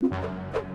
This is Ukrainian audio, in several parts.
you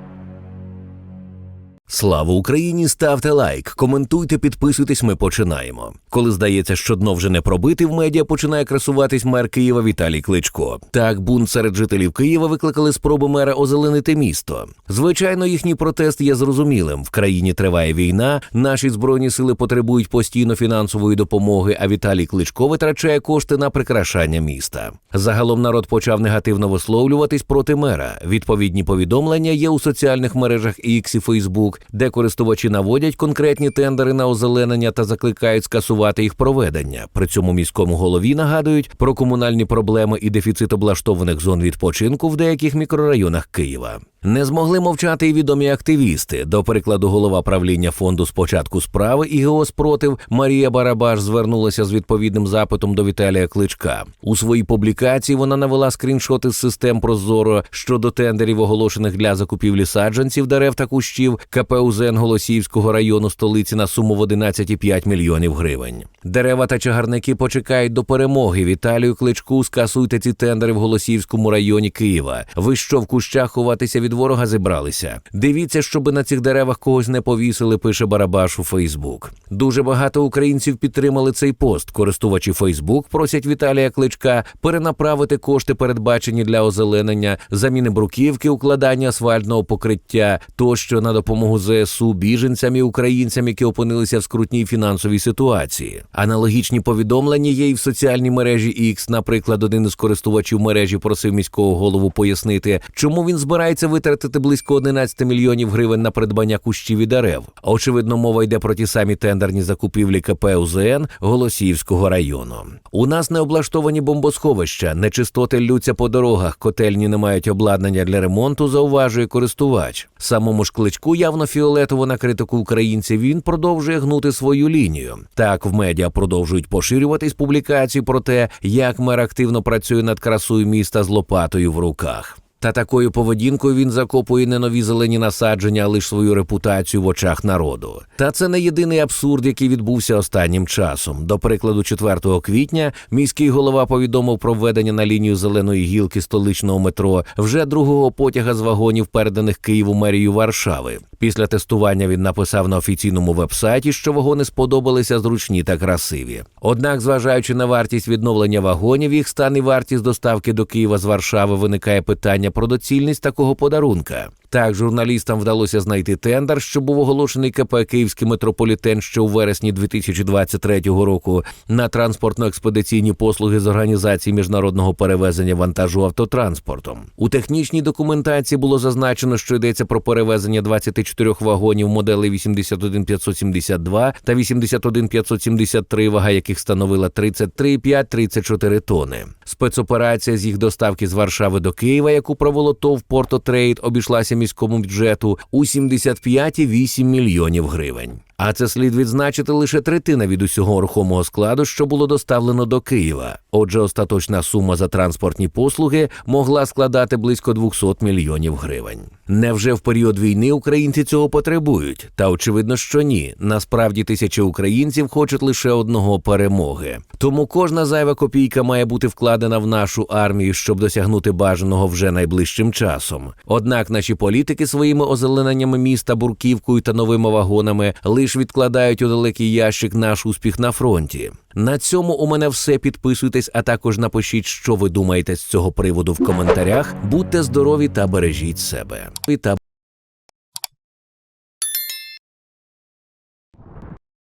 Слава Україні! Ставте лайк, коментуйте, підписуйтесь. Ми починаємо. Коли здається, що дно вже не пробити, в медіа починає красуватись мер Києва Віталій Кличко. Так, бунт серед жителів Києва викликали спроби мера озеленити місто. Звичайно, їхній протест є зрозумілим. В країні триває війна, наші збройні сили потребують постійно фінансової допомоги. А Віталій Кличко витрачає кошти на прикрашання міста. Загалом народ почав негативно висловлюватись проти мера. Відповідні повідомлення є у соціальних мережах X і Facebook, де користувачі наводять конкретні тендери на озеленення та закликають скасувати їх проведення. При цьому міському голові нагадують про комунальні проблеми і дефіцит облаштованих зон відпочинку в деяких мікрорайонах Києва. Не змогли мовчати і відомі активісти. До прикладу, голова правління фонду спочатку справи і ГО «Спротив» Марія Барабаш звернулася з відповідним запитом до Віталія Кличка. У своїй публікації вона навела скріншоти з систем Прозоро щодо тендерів, оголошених для закупівлі саджанців дерев та кущів КП УЗН Голосіївського району столиці на суму в 11,5 мільйонів гривень. Дерева та чагарники почекають до перемоги. Віталію Кличку скасуйте ці тендери в Голосіївському районі Києва. Ви що в кущах ховатися від ворога зібралися? Дивіться, щоби на цих деревах когось не повісили, пише Барабаш у Фейсбук. Дуже багато українців підтримали цей пост. Користувачі Фейсбук просять Віталія Кличка перенаправити кошти, передбачені для озеленення, заміни бруківки, укладання асфальтного покриття тощо на допомогу ЗСУ біженцям і українцям, які опинилися в скрутній фінансовій ситуації. Аналогічні повідомлення є і в соціальній мережі X. Наприклад, один із користувачів мережі просив міського голову пояснити, чому він збирається витратити близько 11 мільйонів гривень на придбання кущів і дерев. Очевидно, мова йде про ті самі тендерні закупівлі КП УЗН Голосіївського району. У нас не облаштовані бомбосховища, нечистоти ллються по дорогах, котельні не мають обладнання для ремонту, зауважує користувач. Самому ж кличку явно фіолетово на критику українців він продовжує гнути свою лінію. Так в медіа продовжують поширюватись публікації про те, як мер активно працює над красою міста з лопатою в руках. Та такою поведінкою він закопує не нові зелені насадження, а лише свою репутацію в очах народу. Та це не єдиний абсурд, який відбувся останнім часом. До прикладу, 4 квітня міський голова повідомив про введення на лінію зеленої гілки столичного метро вже другого потяга з вагонів, переданих Києву мерію Варшави. Після тестування він написав на офіційному вебсайті, що вагони сподобалися зручні та красиві. Однак, зважаючи на вартість відновлення вагонів, їх стан і вартість доставки до Києва з Варшави, виникає питання про доцільність такого подарунка. Так, журналістам вдалося знайти тендер, що був оголошений КП Київський метрополітен ще у вересні 2023 року на транспортно-експедиційні послуги з організації міжнародного перевезення вантажу автотранспортом. У технічній документації було зазначено, що йдеться про перевезення 24 вагонів моделей 81572 та 81573, вага яких становила 33,5-34 тони. Спецоперація з їх доставки з Варшави до Києва, яку провело ТОВ «Портотрейд», обійшлася міському бюджету у 75,8 мільйонів гривень. А це слід відзначити лише третина від усього рухомого складу, що було доставлено до Києва. Отже, остаточна сума за транспортні послуги могла складати близько 200 мільйонів гривень. Невже в період війни українці цього потребують? Та очевидно, що ні. Насправді тисячі українців хочуть лише одного перемоги. Тому кожна зайва копійка має бути вкладена в нашу армію, щоб досягнути бажаного вже найближчим часом. Однак наші політики своїми озелененнями міста, бурківкою та новими вагонами лише відкладають у далекий ящик наш успіх на фронті. На цьому у мене все. Підписуйтесь, а також напишіть, що ви думаєте з цього приводу в коментарях. Будьте здорові та бережіть себе.